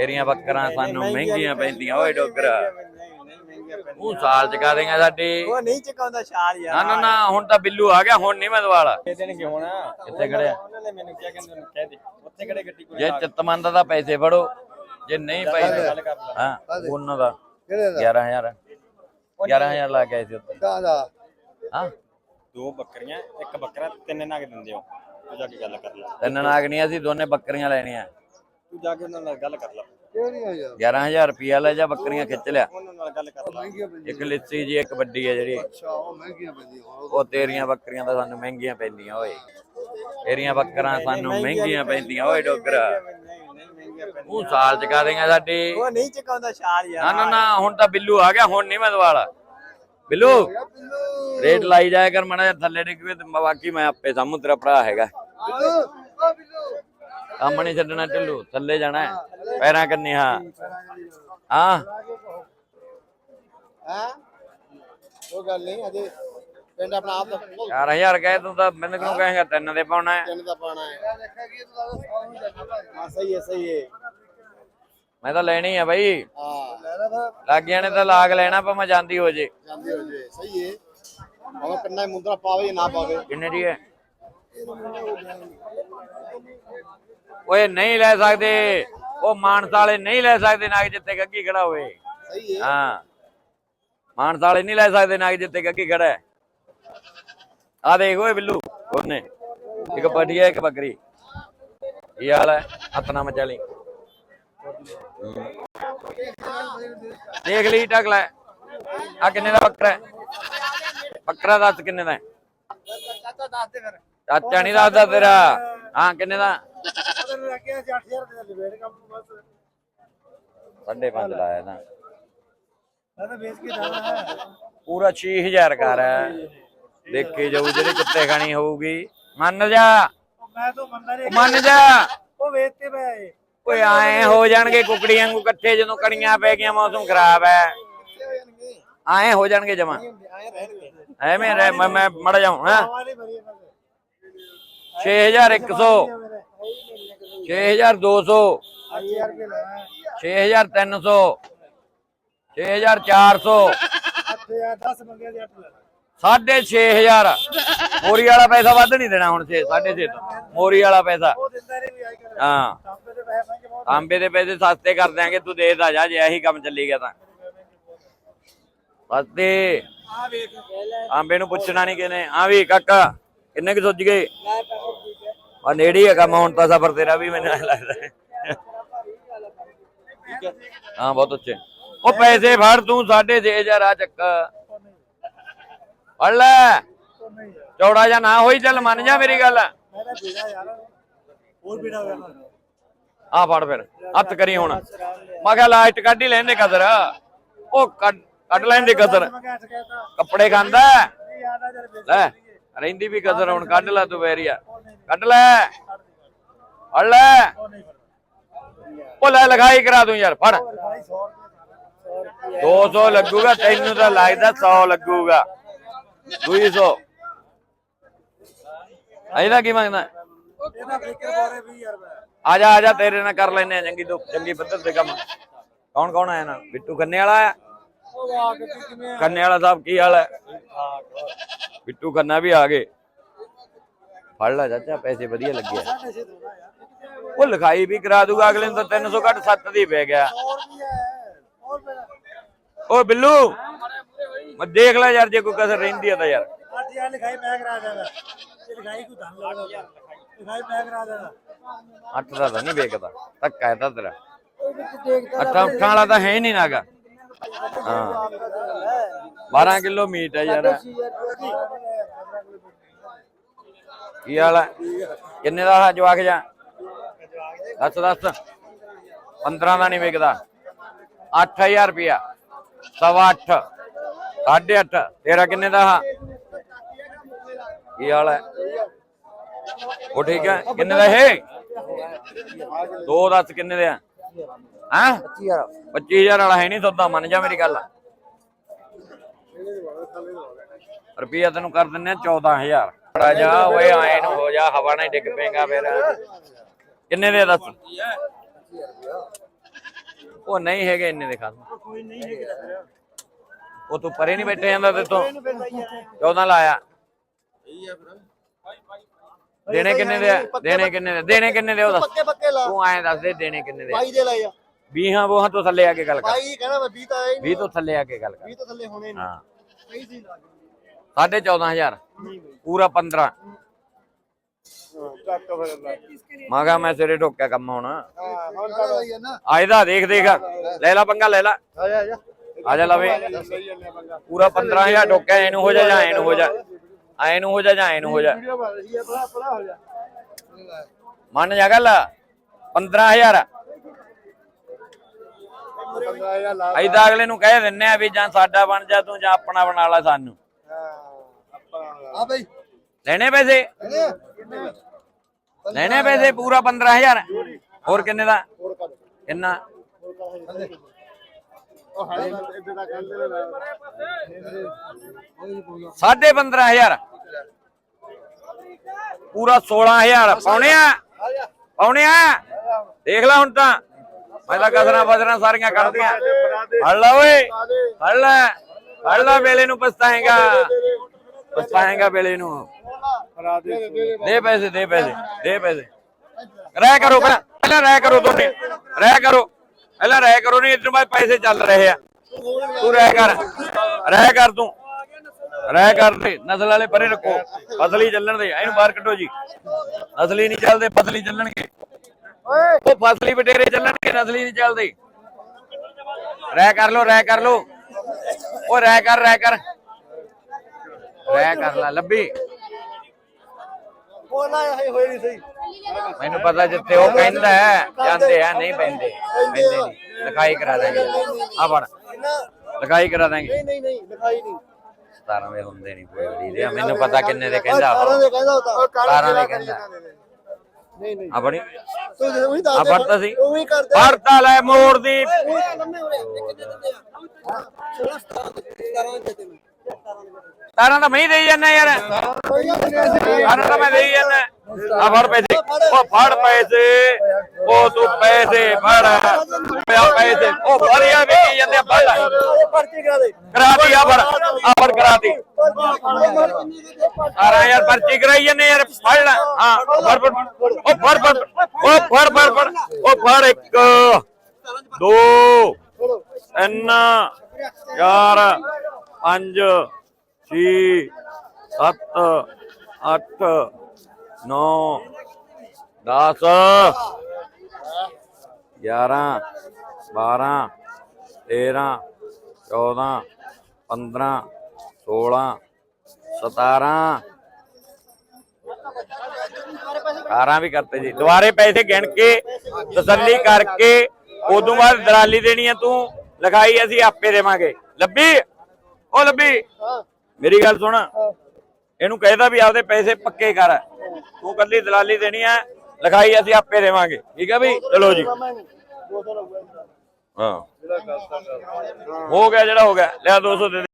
ਤੇਰੀਆਂ ਬੱਕਰਾਂ ਸਾਨੂੰ ਮਹਿੰਗੀਆਂ ਪੈਂਦੀਆਂ ਓਏ ਡੋਗਰਾ। ਉਹ ਸਾਲ ਚ ਕਾ ਦੇਗਾ ਸਾਡੇ। ਉਹ ਨਹੀਂ ਚਕਾਉਂਦਾ ਛਾਲ ਯਾਰ। ਨਾ ਨਾ ਨਾ ਹੁਣ ਤਾਂ ਬਿੱਲੂ ਆ ਗਿਆ ਹੁਣ ਨਹੀਂ ਮੈਂ ਦਵਾਲਾ ਦੇ ਦੇਣਗੇ ਹੁਣ? ਕਿੱਥੇ ਖੜਿਆ ਉਹਨਾਂ ਨੇ ਮੈਨੂੰ ਕਿਹਾ ਕਹਿੰਦੇ ਕਹਿ ਦੇ। ਉੱਥੇ ਕਿਹੜੇ ਗੱਡੀ ਕੋਲ ਜੇ ਚਿੱਤਮੰਦ ਦਾ ਪੈਸੇ ਫੜੋ ਜੇ ਨਹੀਂ ਪੈਸੇ ਗੱਲ ਕਰ ਲੈ। ਹਾਂ ਉਹਨਾਂ ਦਾ। ਕਿਹੜੇ ਦਾ? 11000 11000 ਲਾ ਕੇ ਆਏ ਸੀ ਉੱਤੇ ਦਾ ਦਾ ਹਾਂ। ਦੋ ਬੱਕਰੀਆਂ ਇੱਕ ਬੱਕਰਾ ਤਿੰਨ ਨਗ ਦਿੰਦੇ ਹੋ। ਜਾ ਕੇ ਗੱਲ ਕਰ ਲੈ। ਤਿੰਨ ਨਾਗਣੀਆਂ ਸੀ ਦੋਨੇ ਬੱਕਰੀਆਂ ਲੈਣੀਆਂ। ਤੂੰ ਜਾ ਕੇ ਉਹਨਾਂ ਨਾਲ ਗੱਲ ਕਰ ਲੈ। ਕਿਹੜੀਆਂ ਯਾਰ 11000 ਰੁਪਿਆ ਲੈ ਜਾ ਬੱਕਰੀਆਂ ਖਿੱਚ ਲਿਆ। ਉਹਨਾਂ ਨਾਲ ਗੱਲ ਕਰ ਲੈ। ਮਹਿੰਗੀਆਂ ਪੈਂਦੀਆਂ। ਇੱਕ ਲਿੱਸੀ ਜੀ ਇੱਕ ਵੱਡੀ ਹੈ ਜਿਹੜੀ। ਅੱਛਾ ਉਹ ਮਹਿੰਗੀਆਂ ਪੈਂਦੀਆਂ। ਉਹ ਉਹ ਤੇਰੀਆਂ ਬੱਕਰੀਆਂ ਤਾਂ ਸਾਨੂੰ ਮਹਿੰਗੀਆਂ ਪੈਂਦੀਆਂ ਓਏ। ਤੇਰੀਆਂ ਬੱਕਰਾਂ ਸਾਨੂੰ ਮਹਿੰਗੀਆਂ ਪੈਂਦੀਆਂ ਓਏ ਡੋਗਰਾ। ਉਹ ਸਾਲ ਚ ਕਾ ਦੇਗਾ ਸਾਡੇ। ਉਹ ਨਹੀਂ ਚਕਾਉਂਦਾ ਛਾਲ ਯਾਰ। ਨਾ ਨਾ ਨਾ ਹੁਣ ਤਾਂ ਬਿੱਲੂ ਆ ਗਿਆ ਹੁਣ ਨਹੀਂ ਮੈਂ ਦਵਾਲਾ ਬਿੱਲੂ ਰੇਟ ਲਾਈ ਜਾਇਆ ਕਰ ਮਣਾ ਥੱਲੇ ਡਿੱਗ ਪਏ ਤੇ ਬਾਕੀ ਮੈਂ ਆਪੇ ਸਾਹਮਣੇ ਤੇਰਾ ਭਰਾ ਹੈਗਾ। ਬਿੱਲੂ ਓ ਬਿੱਲੂ। ਕੰਮ ਨਹੀਂ ਛੱਡਣਾ ਢਿੱਲੂ ਥੱਲੇ ਜਾਣਾ ਹੈ। ਪੈਰਾਂ ਕੰਨੀ ਹਾਂ। ਹਾਂ। ਹੈ? ਉਹ ਗੱਲ ਨਹੀਂ ਅਜੇ ਪਿੰਡ ਆਪਣਾ ਆਪ ਦਾ 4000 ਕਹੇ ਤੂੰ ਤਾਂ ਮੈਨੂੰ ਕਿਉਂ ਕਹੇਗਾ ਤਿੰਨ ਦੇ ਪਾਉਣਾ ਹੈ। ਪਿੰਡ ਦਾ ਪਾਣਾ ਹੈ। ਦੇਖਿਆ ਕੀ ਤੂੰ ਹਾਂ ਸਹੀ ਹੈ ਸਹੀ ਹੈ। ਮੈਂ ਤਾਂ ਲੈਣੀ ਆ ਬਾਈ। ਹਾਂ। ਲੈ ਲੈ ਫਿਰ ਲਾਗੀਆਂ ਨੇ ਤਾਂ ਲਾਗ ਲੈਣਾ ਭਾਵੇਂ ਜਾਂਦੀ ਹੋ ਜੇ। ਜਾਂਦੀ ਹੋ ਜੇ ਸਹੀ ਹੈ। ਉਹ ਕੰਨਾ ਮੁੰਦਰਾ ਪਾਵੇ ਜਾਂ ਨਾ ਪਾਵੇ। ਕਿੰਨੇ ਦੀ ਹੈ? ਓਏ ਨਹੀਂ ਲੈ ਸਕਦੇ। ਉਹ ਮਾਨਸਾ ਵਾਲੇ ਨਹੀਂ ਲੈ ਸਕਦੇ ਨਾਗ ਜਿੱਤੇ ਗੱਗੀ ਖੜਾ ਹੋਵੇ। ਸਹੀ ਹੈ। ਹਾਂ। ਮਾਨਸਾ ਵਾਲੇ ਨਹੀਂ ਲੈ ਸਕਦੇ ਨਾਗ ਜਿੱਤੇ ਗੱਗੀ ਖੜਾ ਹੈ। ਆ ਦੇਖ ਓਏ ਬਿੱਲੂ ਉਹਨੇ। ਇੱਕ ਪਟੀਆ ਇੱਕ ਬੱਕਰੀ। ਕੀ ਹਾਲ ਹੈ? ਹੱਥ ਨਾ ਮਚਾ ਲਈ ਦੇਖ ਲਈ ਟਕ ਲੈ। ਆ ਕਿੰਨੇ ਦਾ ਬੱਕਰਾ ਬੱਕਰਾ ਦੱਸ ਕਿੰਨੇ ਦਾ ਹੈ? ਚਾਚਾ ਦੱਸ ਦੇ ਫਿਰ। ਚਾਚਾ ਨਹੀਂ ਦੱਸਦਾ ਤੇਰਾ। ਹਾਂ ਕਿੰਨੇ ਦਾ? ਰੱਖਿਆ 8000 ਰੁਪਏ ਦਾ ਡਿਬੇਟ ਕੰਮ ਬਸ। ਸਾਢੇ ਪੰਜ ਲਾਇਆ ਤਾਂ ਮੈਂ ਤਾਂ ਵੇਚ ਕੇ ਜਾਣਾ ਹੈ। ਪੂਰਾ 6000 ਕਰ ਦੇਖੇ ਜਾਊ ਜਿਹੜੀ ਕੁੱਤੇ ਖਾਣੀ ਹੋਊਗੀ। ਮੰਨ ਜਾ। ਮੈਂ ਤਾਂ ਮੰਨਦਾ ਉਹ ਮੰਨ ਜਾ। ਉਹ ਵੇਚਤੇ ਪਏ ਓਏ ਆਏ ਹੋ ਜਾਣਗੇ ਕੁਕੜੀਆਂ ਨੂੰ ਇਕੱਠੇ ਜਦੋਂ ਕਣੀਆਂ ਪੈ ਗਈਆਂ ਮੌਸਮ ਖਰਾਬ ਹੈ। ਆਏ ਹੋ ਜਾਣਗੇ ਜਮਾ। ਐਵੇਂ ਰਹਿ ਮੈਂ ਮੜ ਜਾਉਂ ਹਾਂ। ਵਾਲੀ ਭਰੀ ਇਹਨਾਂ ਦੇ। 6100 6200 8000 ਰੁਪਏ ਲੈਣਾ 6300 6400 8000 10 ਬੰਦਿਆਂ ਦੇ 8 ਲੈਣਾ ਸਾਢੇ 6000 ਮੋਰੀ ਵਾਲਾ ਪੈਸਾ ਵੱਧ ਨਹੀਂ ਦੇਣਾ ਹੁਣ 6 6.5 ਤੋਂ ਮੋਰੀ ਵਾਲਾ ਪੈਸਾ। ਹਾਂ। ਆਂਬੇ ਦੇ ਪੈਸੇ ਸਸਤੇ ਕਰ ਦਿਆਂਗੇ ਤੂੰ ਦੇ ਦਾ ਜਾ ਜੇ ਇਹੀ ਕੰਮ ਚੱਲੀ ਗਿਆ ਤਾਂ। ਸਸਤੇ ਆਂਬੇ ਨੂੰ ਪੁੱਛਣਾ ਨਹੀਂ ਕਿਨੇ ਆ ਵੀ ਕਾਕਾ ਕਿੰਨੇ ਕੁ ਸੁੱਜ ਗਏ? ਆ ਨੇੜੇ ਹੀ ਆ ਕੰਮ ਹੁਣ ਤਾਂ ਸਫਰ ਤੇਰਾ ਵੀ ਮੈਨੂੰ ਐਂ ਲੱਗਦਾ ਹੈ। ਹਾਂ। ਬਹੁਤ ਅੱਛੇ। ਉਹ ਪੈਸੇ ਫੜ ਤੂੰ 6500 ਆ ਚੱਕ। ਫੜ ਲੈ। ਚੌੜਾ ਜਾਂ ਨਾ ਹੋਈ ਚੱਲ ਮੰਨ ਜਾ ਮੇਰੀ ਗੱਲ। ਮੈਂ ਤਾਂ ਬੀੜਾ ਯਾਰ ਹੋਰ ਬੀੜਾ ਹੋ ਗਿਆ ਆ ਫੜ ਫਿਰ ਹੱਥ ਕਰੀ ਹੁਣ। ਮੈਂ ਕਿਹਾ ਲਾਸਟ ਕੱਢ ਹੀ ਲੈਂਦੇ ਕਦਰ। ਉਹ ਕੱਢ ਕੱਢ ਲੈਂਦੇ ਕਦਰ। ਮੈਂ ਕਿਹਾ ਕੱਪੜੇ ਖਾਂਦਾ। ਹੈ। ਆ ਜਰ ਲੈ ਰਹਿੰਦੀ ਵੀ ਕਦਰ ਹੁਣ ਕੱਢ ਲੈ ਤੂੰ ਵੈਰੀਆ ਕੱਢ ਲੈ। ਫੜ ਲੈ। ਉਹ ਨਹੀਂ ਫਿਰ ਉਹ ਲੈ, ਲਗਾਈ ਕਰਾ ਦੂੰ ਯਾਰ, ਫੜ। 200 ਲੱਗੂਗਾ, ਤੈਨੂੰ ਤਾਂ ਲੱਗਦਾ 100 ਲੱਗੂਗਾ। 200 ਇਹਦਾ ਕੀ ਮੰਗਦਾ ਇਹਦਾ ਫਿਕਰ ਬੋਰੇ 20000 ਰੁਪਏ ਆ ਜਾ ਆ ਜਾ, ਤੇਰੇ ਨਾਲ ਕਰ ਲੈਨੇ ਆ ਚੰਗੀ ਤੋਂ ਚੰਗੀ ਪੱਧਰ ਤੇ ਕੰਮ। ਕੌਣ ਕੌਣ ਆਇਆ ਨਾ ਬਿੱਟੂ ਕੰਨੇ ਵਾਲਾ ਆ ਉਹ ਕੰਨੇ ਵਾਲਾ ਸਾਹਿਬ ਕੀ ਹਾਲ ਹੈ? ਬਿੱਟੂ ਕੰਨਾ ਵੀ ਆ ਗਏ। ਫੜ ਲੈ ਚਾਚਾ ਪੈਸੇ ਵਧੀਆ ਲੱਗੇ ਆ। ਉਹ ਲਿਖਾਈ ਵੀ ਕਰਾ ਦੂਗਾ ਅਗਲੇ ਨੂੰ ਤਾਂ 300 ਘੱਟ 7 ਦੀ ਪੈ ਗਿਆ। 100 ਰੁਪਏ ਹੈ ਹੋਰ ਮੇਰਾ ਓ ਬਿੱਲੂ ਮੈਂ ਦੇਖ ਲੈ ਯਾਰ ਜੇ ਕੋਈ ਕਸਰ ਰਹਿੰਦੀ ਆ ਤਾਂ ਯਾਰ। ਅੱਜ ਯਾਰ ਲਿਖਾਈ ਮੈਂ ਕਰਾ ਦੇਣਾ। ਇਹ ਲਿਖਾਈ ਕੋਈ ਧਨ ਲੱਗਦਾ ਲਿਖਾਈ ਮੈਂ ਕਰਾ ਦੇਣਾ। ਅੱਠ ਦਾ ਤਾਂ ਨਹੀਂ ਵੇਚਦਾ ਧੱਕਾ ਹੈ ਤਾਂ ਤੇਰਾ। ਅੱਠਾਂ ਉੱਠਾਂ ਵਾਲਾ ਤਾਂ ਹੈ ਹੀ ਨਹੀਂ ਨਾਗਾ। ਹਾਂ। 12 ਕਿਲੋ ਮੀਟ ਹੈ ਯਾਰ। ਕੀ ਹਾਲ ਹੈ? ਕਿੰਨੇ ਦਾ ਹੈ ਜਵਾਕ ਜਾ ਦੱਸ ਦੱਸ। 15 ਦਾ ਨਹੀਂ ਵਿਕਦਾ। 8000 ਰੁਪਿਆ ਸਵਾ 8 ਸਾਢੇ 8 ਤੇਰਾ ਕਿੰਨੇ ਦਾ ਹੈ? ਕੀ ਹਾਲ ਹੈ? ਉਹ ਠੀਕ ਹੈ। ਕਿੰਨੇ ਦਾ ਇਹ? ਦੋ ਦੱਸ ਕਿੰਨੇ ਦੇ ਆ? ਹਾਂ? 25000 ਵਾਲਾ ਹੈ ਨਹੀਂ ਸੌਦਾ, ਮੰਨ ਜਾ ਮੇਰੀ ਗੱਲ। ਰੁਪਈਆ ਤੈਨੂੰ ਕਰ ਦਿੰਨੇ ਆ 14000 ਬੜਾ ਜਾ ਓਏ ਆਏ ਨੂੰ ਹੋ ਜਾ ਹਵਾ ਨਾਲ ਹੀ ਡਿੱਗ ਪੇਗਾ ਫਿਰ। ਕਿੰਨੇ ਦੇ ਦੱਸ? ਉਹ ਨਹੀਂ ਹੈਗੇ ਇੰਨੇ ਦੇ ਖਾਸ ਕੋਈ ਨਹੀਂ ਹੈਗੇ ਉਹ ਤੂੰ ਪਰੇ ਨਹੀਂ ਬੈਠੇ ਜਾਂਦਾ ਤੇ ਤੋਂ। ਇਹਨੂੰ ਫਿਰ ਸਹੀ ਹੈ 14 ਲਾਇਆ। ਦੇਣੇ ਕਿੰਨੇ ਦੇ? ਦੇਣੇ ਕਿੰਨੇ ਦੇ? ਦੇਣੇ ਕਿੰਨੇ ਦੇ ਉਹ ਦੱਸ। ਪੱਕੇ ਪੱਕੇ ਲਾ। ਤੂੰ ਐਂ ਦੱਸ ਦੇ ਦੇਣੇ ਕਿੰਨੇ ਦੇ ਬਾਈ ਦੇ ਲਾਏ ਆ। ਵੀਹਾਂ ਬੋਹਾਂ ਤੋਂ ਥੱਲੇ ਆ ਕੇ ਗੱਲ ਕਰ। ਬਾਈ ਕਹਿੰਦਾ ਮੈਂ 20 ਤਾਂ ਆਇਆ ਹੀ 20 ਤੋਂ ਥੱਲੇ ਆ ਕੇ ਗੱਲ ਕਰ। 20 ਤੋਂ ਥੱਲੇ ਹੋਣੇ ਨਹੀਂ ਹਾਂ। ਸਹੀ ਸੀ ਲਾ। ਸਾਢੇ 14000 ਪੂਰਾ 15 ਚੱਕ ਮੈਂ ਸਿਰੇ ਠੋਕਿਆ ਕੰਮ ਹੁਣ। ਆਇਦਾ ਦੇਖ ਦੇਖ। ਲੈ ਲਾ ਪੰਗਾ, ਲੈ ਲਾ। ਆ ਜਾ ਲਵੇ। ਪੂਰਾ 15000 ਠੋਕਿਆ ਇਹਨੂੰ ਹੋ ਜਾ ਜਾਂ ਇਹਨੂੰ ਹੋ ਜਾ। ਐ ਨੂੰ ਹੋ ਜਾ ਜਾਂ ਇਹਨੂੰ ਹੋ ਹੋ ਜਾ। ਮੰਨ ਜਾ ਗੱਲ। 15000 ਬੰਦਾ ਆ ਅਗਲੇ ਨੂੰ ਕਹਿ ਦਿੰਨੇ ਆ ਵੀ ਜਾਂ ਸਾਡਾ ਬਣ ਜਾ ਤੂੰ ਜਾਂ ਆਪਣਾ ਬਣਾ ਲੈ ਸਾਨੂੰ। ਆ ਬਈ ਲੈਣੇ ਪੈਸੇ? ਲੈਣੇ ਪੈਸੇ, ਪੂਰਾ 15000 ਹੋਰ ਕਿੰਨੇ ਦਾ? ਕਿੰਨਾ? ਉਹ ਹਾਲੇ ਇੱਦਾਂ ਸਾਢੇ 15000 ਪੂਰਾ 16000 ਪੌਣੇ ਆ? ਪੌਣੇ ਆ? ਦੇਖ ਲੈ ਹੁਣ ਤਾਂ। ਮੈਂ ਤਾਂ ਕਸਰਾਂ ਬਸਰਾਂ ਸਾਰੀਆਂ ਕੱਢਦੀਆਂ। ਫੜ ਲੈ ਓਏ। ਫੜ ਲੈ। ਫੜ ਲਾ ਵੇਲੇ ਨੂੰ ਪਛਤਾਏਗਾ। ਪਛਤਾਏਗਾ ਵੇਲੇ ਨੂੰ। ਦੇ ਪੈਸੇ ਦੇ ਪੈਸੇ ਦੇ ਪੈਸੇ। ਰਹਿ ਕਰੋ ਪਹਿਲਾਂ ਪਹਿਲਾਂ ਰਹਿ ਕਰੋ ਦੋਨੇ। ਰਹਿ ਕਰੋ। ਪਹਿਲਾਂ ਰਹਿ ਕਰੋ ਨਹੀਂ ਇਧਰ ਮੈਂ ਪੈਸੇ ਚੱਲ ਰਹੇ ਆ। ਤੂੰ ਰਹਿ ਕਰ। ਰਹਿ ਕਰ ਤੂੰ। ਰਹਿ ਕਰ ਦੇ ਨਸਲ ਵਾਲੇ ਪਰੇ ਰੱਖੋ। ਫਸਲੀ ਚੱਲਣ ਦੇ ਇਹਨੂੰ ਬਾਹਰ ਕੱਢੋ ਜੀ। ਨਸਲੀ ਨਹੀਂ ਚੱਲਦੇ ਫਸਲੀ ਚੱਲਣਗੇ। ਉਹ ਫਸਲੀ ਬਟੇਰੇ ਚੱਲਣਗੇ ਨਸਲੀ ਨਹੀਂ ਚੱਲਦੇ। ਰਹਿ ਕਰ ਲੋ ਰਹਿ ਕਰ ਲੋ ਉਹ ਰਹਿ ਕਰ ਰਹਿ ਕਰ। ਰਹਿ ਕਰ ਲੈ ਲੱਭੀ। ਉਹ ਨਾ ਇਹ ਹੋਏ ਨਹੀਂ ਸਹੀ। ਮੈਨੂੰ ਪਤਾ ਜਿੱਥੇ ਉਹ ਕਹਿੰਦਾ ਹੈ, ਜਾਂਦੇ ਆ ਨਹੀਂ ਪੈਂਦੇ ਪੈਂਦੇ ਨਹੀਂ। ਲਿਖਾਈ ਕਰਾ ਦਾਂਗੇ ਆ ਫੜ ਨਾ ਲਿਖਾਈ ਕਰਾ ਦਾਂਗੇ ਨਹੀਂ ਨਹੀਂ ਨਹੀਂ ਲਿਖਾਈ ਨਹੀਂ। 17 ਵੇ ਹੁੰਦੇ ਨਹੀਂ ਕੋਈ ਦੇ। ਮੈਨੂੰ ਪਤਾ ਕਿੰਨੇ ਦੇ ਕਹਿੰਦਾ ਉਹ। ਦੇ ਕਹਿੰਦਾ ਉਹ ਤਾਂ। ਕਾਰਾਂ ਦੇ ਕਹਿੰਦਾ। ਨਹੀਂ ਨਹੀਂ। ਆਪਣੀ ਤੂੰ ਜੇ ਉਹੀ ਆ ਦੱਸ ਫੜਤਾ ਸੀ ਉਹ ਵੀ ਕਰਦੇ ਫੜਤਾ ਲੈ ਮੋੜ ਦੀ। ਉਹ ਲੰਮੇ ਹੋਏ ਇੱਕ ਦੇ ਦਿੰਦੇ ਆ। 16 17 ਦੇ ਤੈਨੂੰ ਤਾਰਾਂ ਤਾਂ ਮੈਂ ਹੀ ਦੇਈ ਜਾਂਦਾ ਯਾਰ ਕੋਈ ਗੱਲ ਨਹੀਂ ਤਾਰਾਂ ਤਾਂ ਮੈਂ ਦੇਈ ਜਾਂਦਾ ਆ ਫੜ ਪੈਸੇ ਉਹ ਫੜ ਪੈਸੇ ਉਹ ਤੂੰ ਪੈਸੇ ਫੜ ਪਿਆ ਪੈਸੇ ਉਹ ਭਰਿਆ ਵੀ ਜਾਂਦੇ ਆ, ਫੜ ਲੈ ਪਰਚੀ ਕਰਾ ਦੇ ਕਰਾ ਦੀ ਆ ਫੜ ਆ ਫੜ ਕਰਾ ਦੀ 18000 ਪਰਚੀ ਕਰਾਈ ਜਾਂਦੇ ਯਾਰ ਫੜ ਲੈ ਹਾਂ ਉਹ ਫੜ ਫੜ ਉਹ ਫੜ ਫੜ ਉਹ ਫੜ ਫੜ ਫੜ ਉਹ ਫੜ ਇੱਕ ਦੋ ਤਿੰਨ ਚਾਰ ਪੰਜ, ਛੇ, ਸੱਤ, ਅੱਠ, ਨੌ 10 11 12 13 14 15 16 17 18 ਵੀ ਕਰਤੇ ਜੀ। ਦੁਬਾਰੇ ਪੈਸੇ ਗਿਣ ਕੇ, ਤਸੱਲੀ ਕਰਕੇ, ਉਦੋਂ ਬਾਅਦ ਦਲਾਲੀ ਦੇਣੀ ਆ ਤੂੰ, ਲਿਖਾਈ ਅਸੀਂ ਆਪੇ ਦੇਵਾਂਗੇ। ਲੱਭੀ? ਉਹ ਲੱਭੀ। ਮੇਰੀ ਗੱਲ ਸੁਣ। ਇਹਨੂੰ ਕਹਿਦਾ ਵੀ ਆਪਦੇ ਪੈਸੇ ਪੱਕੇ ਕਰ। ਤੂੰ ਕੱਲੀ ਦਲਾਲੀ ਦੇਣੀ ਆ ਲਿਖਾਈ ਅਸੀਂ ਆਪੇ ਦੇਵਾਂਗੇ। ਠੀਕ ਆ ਵੀ ਚਲੋ ਜੀ। ਹਾਂ। ਹੋ ਗਿਆ ਜਿਹੜਾ ਹੋ ਗਿਆ। ਲਿਆ 200 ਦੇ ਦੇ।